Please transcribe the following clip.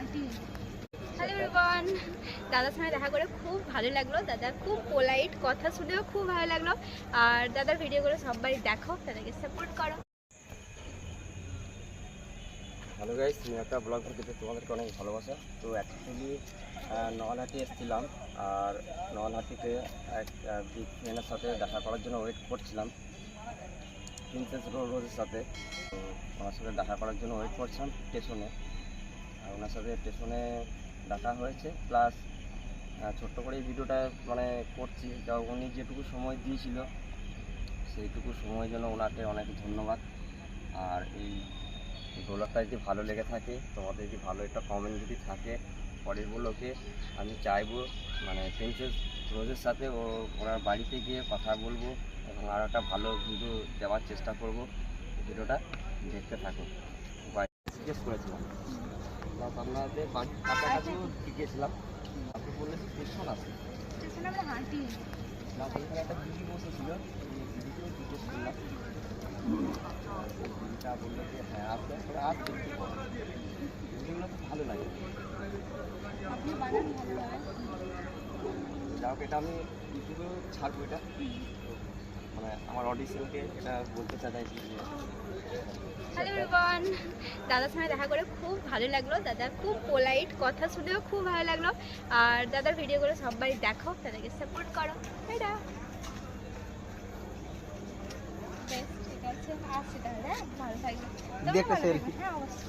Hello দাদার সঙ্গে দেখা করে খুব ভালো লাগল। দাদা খুব পোলাইট কথা শুনেও খুব ভালো লাগল। আর দাদার ভিডিওগুলো সবাই দেখো দাদাকে সাপোর্ট করো। হ্যালো গাইস একটা ব্লগ ভিডিওতে তোমাদেরকে অনেক ভালোবাসা। তো অ্যাকচুয়ালি নওয়ালহাটি এসেছিলাম। আর নওয়ালহাটিতে এক বিগ ফ্রেন্ডের সাথে দেখা করার জন্য ওয়েট করছিলাম। প্রিন্সেস রোজের সাথে। ওনার সাথে দেখা করার জন্য ওয়েট করছিলাম স্টেশনে ওনার সাথে স্টেশনে দেখা হয়েছে। প্লাস ছোট্ট করে এই ভিডিওটা মানে করছি। যা উনি যেটুকু সময় দিয়েছিল, সেইটুকু সময়ের জন্য ওনাকে অনেক ধন্যবাদ। আর এই ব্লগটা যদি ভালো লেগে থাকে, তোমাদের যদি ভালো একটা কমেন্ট যদি থাকে, পরের ব্লগে আমি চাইব মানে প্রিন্সেস রোজের সাথে ও ওনার বাড়িতে গিয়ে কথা বলব এবং আরও একটা ভালো ভিডিও দেওয়ার চেষ্টা করব। ভিডিওটা দেখতে থাকো। জিজ্ঞেস করেছিলাম। প্লাস আপনাদের বাড়ির কাছাকাছিও জিজ্ঞেসছিলাম আপনি বললেন স্টেশন আছে। স্টেশনে আমরা হাঁটি। প্লাস এখানে একটা দিদি বসেছিল। দিদিকেও জিজ্ঞেস করলাম আর দিদিটা বলল যে হ্যাঁ আসতে আসতে আসবে এগুলো তো ভালো লাগে। আপনি বানান ভালো লাগে যাই হোক এটা আমি ইউটিউবেও ছাড়বো এটা। মানে আমার অডিশনকে এটা বলতে চাইছি যে হ্যালো এভরিওয়ান দাদার সঙ্গে দেখা করে খুব ভালো লাগল। দাদা খুব পোলাইট কথা শুনেও খুব ভালো লাগল। আর দাদার ভিডিওগুলো সবাই দেখো দাদাকে সাপোর্ট করো। এটা বেশ ঠিক আছে আসছি তাহলে হ্যাঁ? ভালো থাকবে। দিদি। হ্যাঁ অবশ্যই।